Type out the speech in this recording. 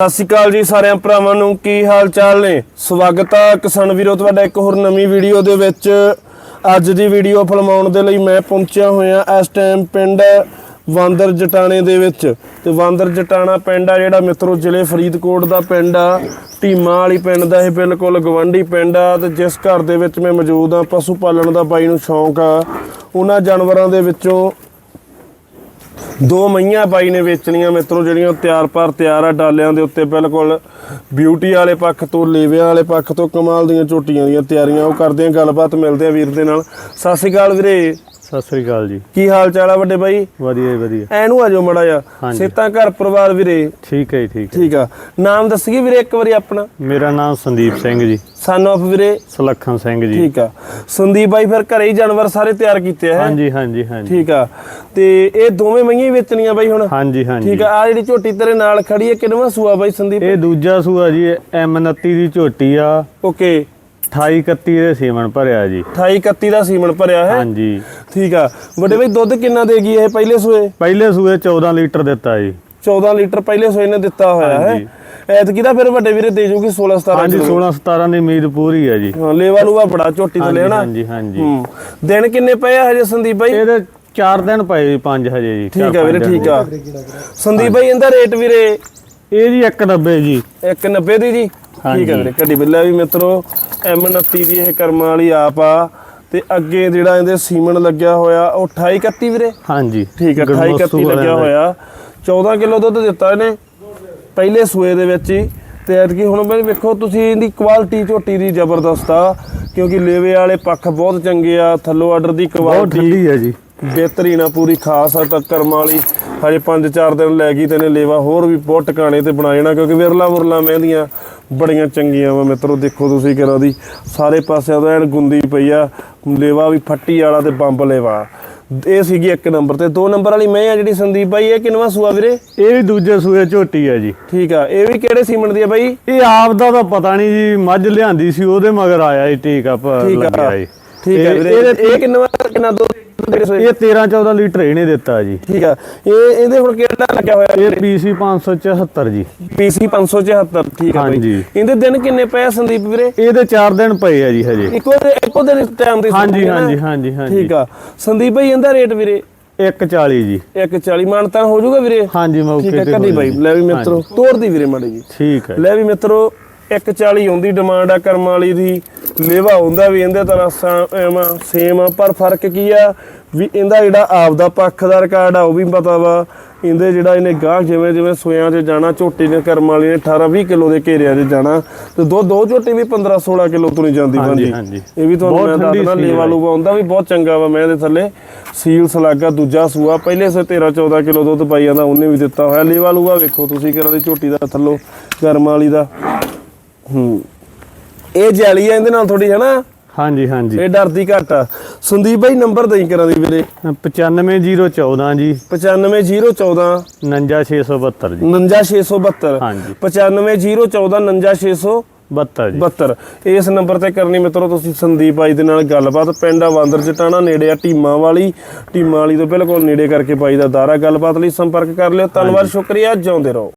ਸਤਿ ਸ਼੍ਰੀ ਅਕਾਲ ਜੀ ਸਾਰਿਆਂ ਭਰਾਵਾਂ ਨੂੰ, ਕੀ ਹਾਲ ਚਾਲ ਨੇ? ਸਵਾਗਤ ਆ ਕਿਸਾਨ ਵੀਰੋ, ਤੁਹਾਡਾ ਇੱਕ ਹੋਰ ਨਵੀਂ ਵੀਡੀਓ ਦੇ ਵਿੱਚ। ਅੱਜ ਦੀ ਵੀਡੀਓ ਫਿਲਮਾਉਣ ਦੇ ਲਈ ਮੈਂ ਪਹੁੰਚਿਆ ਹੋਇਆ ਇਸ ਟਾਈਮ ਪਿੰਡ ਵਾਂਦਰ ਜਟਾਣੇ ਦੇ ਵਿੱਚ। ਤੇ ਵਾਂਦਰ ਜਟਾਣਾ ਪਿੰਡ ਆ ਜਿਹੜਾ ਮਿੱਤਰੋ, ਜ਼ਿਲ੍ਹੇ ਫਰੀਦਕੋਟ ਦਾ ਪਿੰਡ ਆ। ਢੀਮਾ ਵਾਲੀ ਪਿੰਡ ਦਾ ਇਹ ਬਿਲਕੁਲ ਗਵੰਡੀ ਪਿੰਡ ਆ ਤੇ ਜਿਸ ਘਰ ਦੇ ਵਿੱਚ ਮੈਂ ਮੌਜੂਦ ਆ, ਪਸ਼ੂ ਪਾਲਣ ਦਾ ਬਾਈ ਨੂੰ ਸ਼ੌਂਕ ਆ। ਉਹਨਾਂ ਜਾਨਵਰਾਂ ਦੇ ਵਿੱਚੋਂ ਦੋ ਮਈਆਂ ਬਾਈ ਨੇ ਵੇਚਣੀਆਂ ਮਿੱਤਰੋ, ਜਿਹੜੀਆਂ ਤਿਆਰ ਪਰ ਤਿਆਰ ਆ ਡਾਲਿਆਂ ਦੇ ਉੱਤੇ ਬਿਲਕੁਲ। ਬਿਊਟੀ ਵਾਲੇ ਪੱਖ ਤੋਂ, ਲੇਵਿਆਂ ਵਾਲੇ ਪੱਖ ਤੋਂ, ਕਮਾਲ ਦੀਆਂ ਝੋਟੀਆਂ ਦੀਆਂ ਤਿਆਰੀਆਂ ਉਹ ਕਰਦੇ ਆ, ਗੱਲਬਾਤ ਮਿਲਦੇ ਆ ਵੀਰ ਦੇ ਨਾਲ। ਸਤਿ ਸ਼੍ਰੀ ਅਕਾਲ ਵੀਰੇ। ਸਤਿ ਸ੍ਰੀ ਅਕਾਲ ਜੀ। ਕੀ ਹਾਲ ਚਾਲ ਆ ਵੱਡੇ ਬਾਈ? ਵਧੀਆ ਜੀ ਵਧੀਆ। ਐਨੂੰ ਆ ਜਾਓ ਮੜਾ ਜਾ। ਸੇਤਾਂ ਘਰ ਪਰਿਵਾਰ ਵੀਰੇ। ਠੀਕ ਹੈ ਠੀਕ ਹੈ। ਠੀਕ ਆ। ਨਾਮ ਦੱਸੀਏ ਵੀਰੇ ਇੱਕ ਵਾਰੀ ਆਪਣਾ। ਮੇਰਾ ਨਾਮ ਸੰਦੀਪ ਸਿੰਘ ਜੀ। ਸਨ ਆਫ ਵੀਰੇ। ਸੁਲੱਖਣ ਸਿੰਘ ਜੀ। ਠੀਕ ਆ। ਸੰਦੀਪ ਬਾਈ ਫਿਰ ਘਰੇ ਹੀ ਜਾਨਵਰ ਸਾਰੇ ਤਿਆਰ ਕੀਤੇ ਆ? ਹਾਂਜੀ ਹਾਂਜੀ ਹਾਂਜੀ। ਠੀਕ ਆ। ਤੇ ਇਹ ਦੋਵੇਂ ਮਈਆਂ ਵੇਚਣੀਆਂ ਬਾਈ ਹੁਣ? ਹਾਂਜੀ ਹਾਂਜੀ। ਠੀਕ ਆ। ਆ ਜਿਹੜੀ ਝੋਟੀ ਤੇਰੇ ਨਾਲ ਖੜੀ ਹੈ ਕਿੰਨਵਾਂ ਸੂਆ ਬਾਈ ਸੰਦੀਪ? ਇਹ ਦੂਜਾ ਸੂਆ ਜੀ ਐਮ 29 ਦੀ ਝੋਟੀ ਆ। ਓਕੇ। 28 31 ਦੇ ਸੀਮਨ ਭਰਿਆ ਜੀ। 28 31 ਦਾ ਸੀਮਨ ਭਰਿਆ ਹੈ? ਹਾਂਜੀ। ਠੀਕ ਆ। ਵੱਡੇ ਬਾਈ ਦੁੱਧ ਕਿੰਨਾ ਦੇਗੀ ਇਹ ਪਹਿਲੇ ਸੂਏ? ਪਹਿਲੇ ਸੂਏ 14 ਲੀਟਰ ਦਿੱਤਾ ਜੀ। 14 ਲੀਟਰ ਪਹਿਲੇ ਸੂਏ ਨੇ ਦਿੱਤਾ ਹੋਇਆ ਹੈ। ਐਤਕੀ ਦਾ ਫਿਰ ਵੱਡੇ ਵੀਰੇ ਦੇ ਜੂਗੀ 16 17 ਹਾਂਜੀ 16 17 ਦੀ ਉਮੀਦ ਪੂਰੀ ਹੈ ਜੀ। ਹਾਂ ਲੇਵਾ ਲੂਵਾ ਬੜਾ ਝੋਟੀ ਤੇ ਹਾਂਜੀ ਲੈਣਾ ਹਾਂਜੀ ਹਾਂਜੀ। ਹੂੰ। ਦਿਨ ਕਿੰਨੇ ਪਏ ਆ ਹਜੇ ਸੰਦੀਪ ਬਾਈ? ਇਹਦੇ 4 ਦਿਨ ਪਏ ਜੀ 5 ਹਜੇ ਜੀ ਠੀਕ ਆ ਵੀਰੇ ਠੀਕ ਆ। ਸੰਦੀਪ ਬਾਈ ਇਹਦਾ ਰੇਟ ਵੀਰੇ? ਇਹ ਜੀ 190 ਜੀ। 190 ਦੀ ਜੀ। ਠੀਕ ਆ ਹਾਂਜੀ। ਵੀਰੇ ਕੱਡੀ ਬਿੱਲਾ ਵੀ ਮਿੱਤਰੋ। M29 ਦੀ ਇਹ ਕਰਮਾਂ ਵਾਲੀ ਆਪ ਆ ਤੇ ਅੱਗੇ ਜਿਹੜਾ ਇਹਦੇ ਸੀਮਨ ਲੱਗਿਆ ਹੋਇਆ ਉਹ 28 31 ਵੀਰੇ? ਹਾਂਜੀ। ਠੀਕ ਹੈ 28 ਗੁਰਮੁਖਸੂ 31 ਲੱਗਿਆ। ਹੋਇਆ। 14 ਕਿਲੋ ਦੁੱਧ ਦਿੱਤਾ ਇਹਨੇ ਪਹਿਲੇ ਸੂਏ ਦੇ ਵਿੱਚ ਹੀ। ਤੇ ਐਤਕੀ ਹੁਣ ਬਈ ਵੇਖੋ ਤੁਸੀਂ ਇਹਦੀ ਕੁਆਲਿਟੀ ਝੋਟੀ ਦੀ ਜ਼ਬਰਦਸਤ ਆ ਕਿਉਂਕਿ ਲੇਵੇ ਵਾਲੇ ਪੱਖ ਬਹੁਤ ਚੰਗੇ ਆ ਥੱਲੋ ਆਰਡਰ ਦੀ ਬਹੁਤ ਕੁਆਲਿਟੀ ਠੰਡੀ ਹੈ ਜੀ। ਬਿਹਤਰੀਨ ਆ ਪੂਰੀ ਖਾਸ ਆ ਤਾਂ ਕਰਮ ਵਾਲੀ ਹਜੇ 5-4 ਦਿਨ ਲੈ ਗਈ ਤੇ ਲੇਵਾ ਹੋਰ ਵੀ ਬਹੁਤ ਟਿਕਾਣੇ ਤੇ ਬਣਾ ਜਾਣਾ ਕਿਉਂਕਿ ਵਿਰਲਾ ਵਰਲਾ ਮਹਿੰਦੀਆਂ ਬੜੀਆਂ ਚੰਗੀਆਂ ਵਾ ਮਿੱਤਰੋ ਦੇਖੋ ਤੁਸੀਂ ਕਿਹੜਾ ਦੀ। ਸਾਰੇ ਪਾਸਿਆਂ ਤੋਂ ਐਨ ਗੁੰਦੀ ਪਈ ਆ ਲੇਵਾ ਵੀ ਫੱਟੀ ਵਾਲਾ ਤੇ ਬੰਬ ਲੇਵਾ। ਇਹ ਸੀਗੀ ਇੱਕ ਨੰਬਰ ਤੇ। ਦੋ ਨੰਬਰ ਵਾਲੀ ਮੈਂ ਆ ਜਿਹੜੀ ਸੰਦੀਪ ਬਾਈ ਇਹ ਕਿੰਨਵਾ ਸੂਆ ਵੀਰੇ? ਇਹ ਵੀ ਦੂਜੇ ਸੂਏ ਝੋਟੀ ਹੈ ਜੀ। ਠੀਕ ਆ ਇਹ ਵੀ ਕਿਹੜੇ ਸੀਮਨ ਦੀ ਆ ਬਾਈ? ਇਹ ਆਪ ਦਾ ਤਾਂ ਪਤਾ ਨਹੀਂ ਜੀ ਮੱਝ ਲਿਆਂਦੀ ਸੀ ਉਹਦੇ ਮਗਰ ਆਇਆ ਜੀ ਟੀਕਾ ਠੀਕ ਆ। ਲੱਗਿਆ ਜੀ। ਠੀਕ ਇਹ- ਵੀਰੇ। ਇਹ ਕਿੰਨਵਾ ਕਿੰਨਾ ਦੋ ਇਹ 13 14 ਲੀਟਰ ਇਹਨੇ ਦਿੱਤਾ ਜੀ। ਠੀਕ ਆ। ਇਹ ਇਹਦੇ ਹੁਣ ਕਿਹੜਾ ਲੱਗਿਆ ਹੋਇਆ ਇਹ ਪੀਸੀ 574 ਜੀ। ਪੀਸੀ 574 ਠੀਕ ਆ ਬਾਈ। ਹਾਂਜੀ। ਇਹਦੇ ਦਿਨ ਕਿੰਨੇ ਪਏ ਸੰਦੀਪ ਵੀਰੇ? ਇਹਦੇ 4 ਦਿਨ ਪਏ ਆ ਜੀ ਹਜੇ। ਇੱਕੋ ਦੇ ਇੱਕੋ ਦਿਨ ਟਾਈਮ ਦੇ ਹਾਂਜੀ ਹੈ? ਹਾਂਜੀ ਹਾਂਜੀ ਹਾਂਜੀ। ਠੀਕ ਆ। ਸੰਦੀਪ ਭਾਈ ਇਹਦਾ ਰੇਟ ਵੀਰੇ? 140 ਜੀ। 140 ਮਾਨਤਾ ਹੋ ਜਾਊਗਾ ਵੀਰੇ? ਹਾਂਜੀ ਠੀਕ ਮੌਕੇ ਹੈ ਤੇ ਕੱਢੀ ਹੋ ਬਾਈ। ਜੀ। ਲੈ ਵੀ ਮਿੱਤਰੋ ਤੋਰਦੀ ਵੀਰੇ ਮਾੜੀ ਜੀ। ਠੀਕ ਹੈ ਲੈ ਵੀ ਮਿੱਤਰੋ 140 ਹੁੰਦੀ ਡਿਮਾਂਡ ਆ ਕਰਮ ਵਾਲੀ ਦੀ। ਲੇਵਾ ਹੁੰਦਾ ਵੀ ਇਹਦੇ ਤਰ੍ਹਾਂ ਸੇਮ ਆ ਪਰ ਫ਼ਰਕ ਕੀ ਆ? ਵੀ ਇਹਦਾ ਜਿਹੜਾ ਆਪਦਾ ਪੱਖ ਦਾ ਰਿਕਾਰਡ ਆ ਉਹ ਵੀ ਪਤਾ ਵਾ। ਇਹਦੇ ਜਿਹੜਾ ਇਹਨੇ ਗਾਹ ਜਿਵੇਂ ਜਿਵੇਂ ਸੋਇਆਂ 'ਚ ਜਾਣਾ ਝੋਟੀ ਨੇ ਕਰਮ ਵਾਲੀ ਨੇ 18 20 ਕਿਲੋ ਦੇ ਘੇਰਿਆਂ 'ਚ ਜਾਣਾ ਤੇ ਦੋ ਦੋ ਝੋਟੀ ਵੀ 15 16 ਕਿਲੋ ਤੁਰੀ ਜਾਂਦੀ ਹਾਂਜੀ, ਬੰਦੀ। ਇਹ ਵੀ ਤੁਹਾਨੂੰ ਮੈਂ ਦੱਸਦਾ ਲੇਵਾ। ਲੂਵਾ ਹੁੰਦਾ ਵੀ ਬਹੁਤ ਚੰਗਾ ਵਾ ਮੈਂ ਇਹਦੇ ਥੱਲੇ ਸੀਲ ਸਲਾਗਾ ਦੂਜਾ ਸੂਆ ਪਹਿਲੇ ਸੇ 13 14 ਕਿਲੋ ਦੁੱਧ ਪਾਈ ਜਾਂਦਾ ਉਹਨੇ ਵੀ ਦਿੱਤਾ ਹੋਇਆ। ਲੇਵਾ ਲੂਵਾ ਵੇਖੋ ਤੁਸੀਂ ਕਿਹੜਾ ਦੀ ਝੋਟੀ ਦਾ ਥੱਲੋ ਗਰਮ ਵਾਲੀ ਦਾ। ਹੂੰ। ਇਹ ਜੈਲੀ ਆ ਇਹਦੇ ਨਾਲ ਥੋੜੀ ਹੈ ਨਾ? ਹਾਂਜੀ ਹਾਂਜੀ। ਇਹ ਡਰਦੀ ਘੱਟ ਆ। ਸੰਦੀਪ ਭਾਈ ਨੰਬਰ ਦੇਈ ਕਰਾਂ ਦੀ ਵੀਰੇ। 95014 ਜੀ। 95014 59672 ਜੀ। 59672 ਹਾਂਜੀ। 95014 59672 72 ਜੀ। ਇਸ ਨੰਬਰ ਤੇ ਕਰਨੀ ਮਿੱਤਰੋ ਤੁਸੀਂ ਸੰਦੀਪ ਬਾਈ ਦੇ ਨਾਲ ਗੱਲਬਾਤ। ਪਿੰਡ ਆ ਵਾਂਦਰ ਜਟਾਣਾ ਨੇੜੇ ਆ ਟੀਮਾ ਵਾਲੀ। ਟੀਮਾ ਵਾਲੀ ਤੋਂ ਬਿਲਕੁਲ ਨੇੜੇ ਕਰਕੇ ਬਾਈ ਦਾ ਦਾਰਾ ਗੱਲਬਾਤ ਲਈ ਸੰਪਰਕ ਕਰ ਲਿਓ। ਧੰਨਵਾਦ ਸ਼ੁਕਰੀਆ। ਜਿਉਂਦੇ ਰਹੋ।